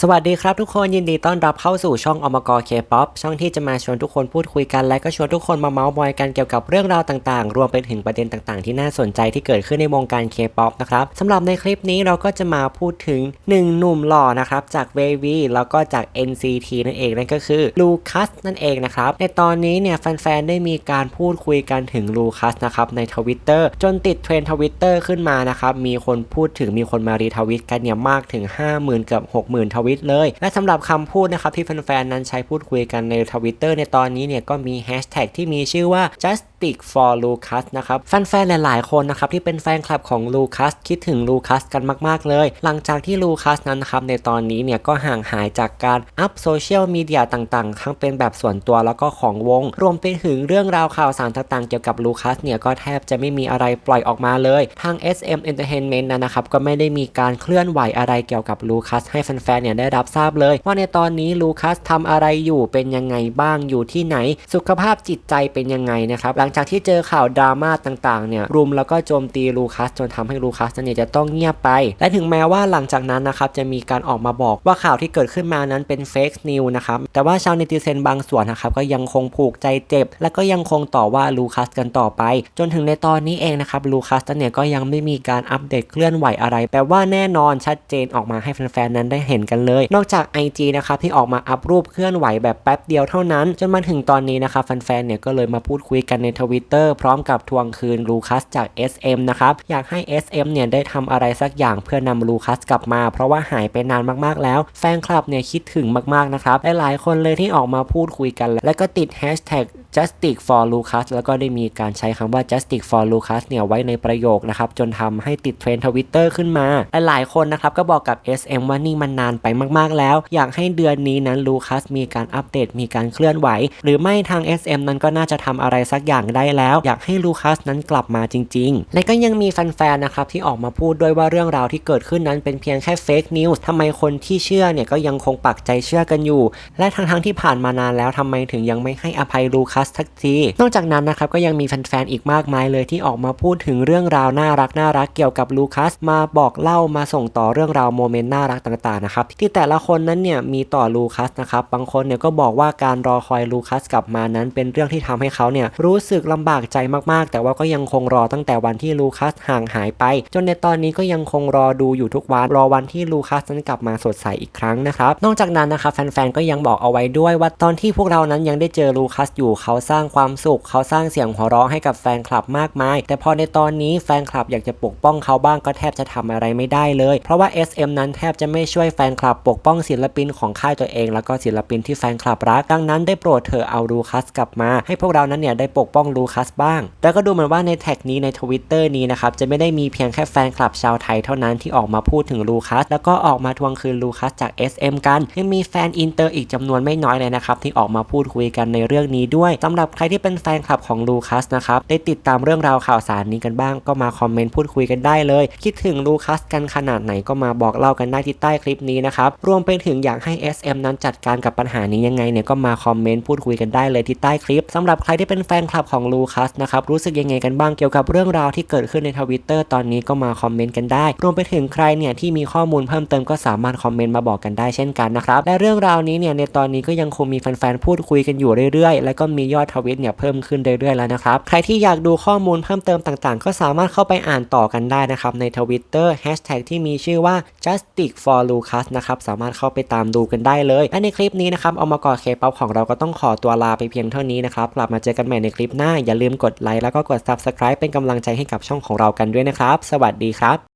สวัสดีครับทุกคนยินดีต้อนรับเข้าสู่ช่องอมกเคป๊อปช่องที่จะมาชวนทุกคนพูดคุยกัน และก็ชวนทุกคนมาเมาส์มอยกันเกี่ยวกับเรื่องราวต่างๆ รวมไปถึงประเด็นต่างๆ ที่น่าสนใจที่เกิดขึ้นในวงการเคป๊อปนะครับสำหรับในคลิปนี้เราก็จะมาพูดถึงหนึ่งหนุ่มหล่อนะครับจากเววีแล้วก็จาก NCT นั่นเองนั่นก็คือลูคัสนั่นเองนะครับในตอนนี้เนี่ยแฟนๆได้มีการพูดคุยกันถึงลูคัสนะครับในทวิตเตอร์จนติดเทรนทวิตเตอร์ขึ้นมานะครับมีคนพูดถึงมีคนมารีทวิตกันเนี่ยมากถึง 50,000 เกือบ60,000ทวิตเลย และสำหรับคำพูดนะครับที่แฟนๆนั้นใช้พูดคุยกันในทวิตเตอร์ในตอนนี้เนี่ยก็มีแฮชแท็กที่มีชื่อว่า just justice for Lucas นะครับแฟนๆ หลายๆ คนนะครับที่เป็นแฟนคลับของลูคัสคิดถึงลูคัสกันมากๆ เลย หลังจากที่ลูคัสนั้นนะครับในตอนนี้เนี่ยก็ห่างหายจากการอัพโซเชียลมีเดียต่างๆ ทั้งเป็นแบบส่วนตัวแล้วก็ของวง รวมไปถึงเรื่องราวข่าวสารต่างๆ เกี่ยวกับลูคัสเนี่ยก็แทบจะไม่มีอะไรปล่อยออกมาเลย ทาง SM Entertainment นะนะครับก็ไม่ได้มีการเคลื่อนไหวอะไรเกี่ยวกับลูคัสให้แฟนๆ เนี่ยได้รับทราบเลย ว่าในตอนนี้ลูคัสทำอะไรอยู่เป็นยังไงบ้างอยู่ที่ไหน สุขภาพจิตใจเป็นยังไงนะครับหลัังจากที่เจอข่าวดราม่าต่างๆเนี่ยรุมแล้วก็โจมตีลูคัสจนทำให้ลูคัสเนี่ยจะต้องเงียบไป และถึงแม้ว่าหลังจากนั้นนะครับจะมีการออกมาบอกว่าข่าวที่เกิดขึ้นมานั้นเป็นเฟกนิวนะครับแต่ว่าชาวเนติเซนบางส่วนนะครับก็ยังคงผูกใจเจ็บ และก็ยังคงต่อว่าลูคัสกันต่อไป จนถึงในตอนนี้เองนะครับลูคัสเนี่ยก็ยังไม่มีการอัปเดตเคลื่อนไหวอะไรแต่ว่าแน่นอนชัดเจนออกมาให้แฟนๆนั้นได้เห็นกันเลย นอกจาก IG นะครับที่ออกมาอัพรูปเคลื่อนไหวแบบแป๊บเดียวเท่านั้น จนมาถึงตอนนี้นะครับแฟนๆเนี่ยก็เลยมาพูดคุยกันในทวิตเตอร์พร้อมกับทวงคืนลูคัสจาก SM นะครับ อยากให้ SM เนี่ยได้ทำอะไรสักอย่างเพื่อนำลูคัสกลับมา เพราะว่าหายไปนานมากๆแล้ว แฟนคลับเนี่ยคิดถึงมากๆนะครับ หลายๆคนเลยที่ออกมาพูดคุยกัน และก็ติดแฮชแท็ก justice for Lucas แล้วก็ได้มีการใช้คำว่า justice for Lucas เนี่ยไว้ในประโยคนะครับ จนทำให้ติดเทรนด์ทวิตเตอร์ขึ้นมา หลายๆคนนะครับ ก็บอกกับ SM ว่านี่มันนานไปมาก ๆ แล้ว อยากให้เดือนนี้นั้นลูคัสมีการอัปเดตมีการเคลื่อนไหว หรือไม่ทาง SM นั้นก็น่าจะทำอะไรสักอย่างได้แล้ว อยากให้ลูคัสนั้นกลับมาจริง ๆ และก็ยังมีแฟนๆนะครับที่ออกมาพูดด้วยว่าเรื่องราวที่เกิดขึ้นนั้นเป็นเพียงแค่เฟกนิวส์ทำไมคนที่เชื่อเนี่ยก็ยังคงปักใจเชื่อกันอยู่ และทั้งๆที่ผ่านมานานแล้วทำไมถึงยังไม่ให้อภัยลูคัสทักที นอกจากนั้นนะครับก็ยังมีแฟนๆอีกมากมายเลยที่ออกมาพูดถึงเรื่องราวน่ารักน่ารักเกี่ยวกับลูคัสมาบอกเล่ามาส่งต่อเรื่องราวโมเมนต์น่ารักต่างๆนะครับที่แต่ละคนนั้นเนี่ยมีต่อลูคัสนะครับบางคนเนี่ยก็บอกว่าการรอคอยลูคัสกลับมานั้นเป็นเรื่องที่ทำให้เขาเนี่ยรู้สึกลำบากใจมากๆ แต่ว่าก็ยังคงรอตั้งแต่วันที่ลูคัสห่างหายไป จนในตอนนี้ก็ยังคงรอดูอยู่ทุกวันรอวันที่ลูคัสนั้นกลับมาสดใสอีกครั้งนะครับนอกจากนั้นนะครับแฟนๆก็ยังบอกเอาไว้ด้วยว่าตอนที่พวกเรานั้นยังได้เจอลูคัสอยู่เขาสร้างความสุข เขาสร้างเสียงหัวเราะให้กับแฟนคลับมากมาย แต่พอในตอนนี้แฟนคลับอยากจะปกป้องเขาบ้างก็แทบจะทำอะไรไม่ได้เลย เพราะว่า SM นั้นแทบจะไม่ช่วยแฟนคลับปกป้องศิลปินของค่ายตัวเอง แล้วก็ศิลปินที่แฟนคลับรักดังนั้นได้โปรดเธอเอาลูคัสกลับมา ให้พวกเรานั้นเนี่ยได้ปกป้องลูคัสบ้าง แต่ก็ดูเหมือนว่าในแท็กนี้ในทวิตเตอร์นี้นะครับจะไม่ได้มีเพียงแค่แฟนคลับชาวไทยเท่านั้นที่ออกมาพูดถึงลูคัสแล้วก็ออกมาทวงคืนลูคัสจาก SM กันยังมีแฟนอินเตอร์อีกจำนวนไม่น้อยเลยนะครับที่ออกมาพูดคุยกันในเรื่องนี้ด้วยสำหรับใครที่เป็นแฟนคลับของลูคัสนะครับได้ติดตามเรื่องราวข่าวสารนี้กันบ้าง ก็มาคอมเมนต์พูดคุยกันได้เลย คิดถึงลูคัสกันขนาดไหนก็มาบอกเล่ากันได้ที่ใต้คลิปนี้นะครับรวมไปถึงอยากให้ SM นั้นจัดการกับปัญหานี้ยังไงเนี่ยก็มาคอมเมนต์พูดคุยกันได้เลยที่ใต้คลิปสำหรับใครที่เป็นแฟนคลับของลูคัสนะครับรู้สึกยังไงกันบ้างเกี่ยวกับเรื่องราวที่เกิดขึ้นในทวิตเตอร์ตอนนี้ก็มาคอมเมนต์กันได้ รวมไปถึงใครเนี่ยที่มีข้อมูลเพิ่มเติมก็สามารถคอมเมนต์มาบอกกันได้เช่นกันนะครับและเรื่องราวนี้เนี่ยในตอนนี้ก็ยังคงมีแฟนๆพูดคุยกันอยู่เรื่อยๆ แล้วก็มียอดทวิตเนี่ยเพิ่มขึ้นเรื่อยๆแล้วนะครับใครที่อยากดูข้อมูลเพิ่มเติมต่างๆ ก็สามารถเข้าไปอ่านต่อกันได้นะครับในทวิตเตอร์แฮชแท็กที่มีชื่อว่า justice for lucas นะครับสามารถเข้าไปตามดูกันได้เลยและในคลิปนี้นะครับเอามากอเคป๊อปของเราก็ต้องขอตัวลาไปเพียงเท่านี้นะครับกลับมาเจอกันใหม่ในคลิปหน้าอย่าลืมกดไลค์แล้วก็กด subscribe เป็นกำลังใจให้กับช่องของเรากันด้วยนะครับ สวัสดีครับ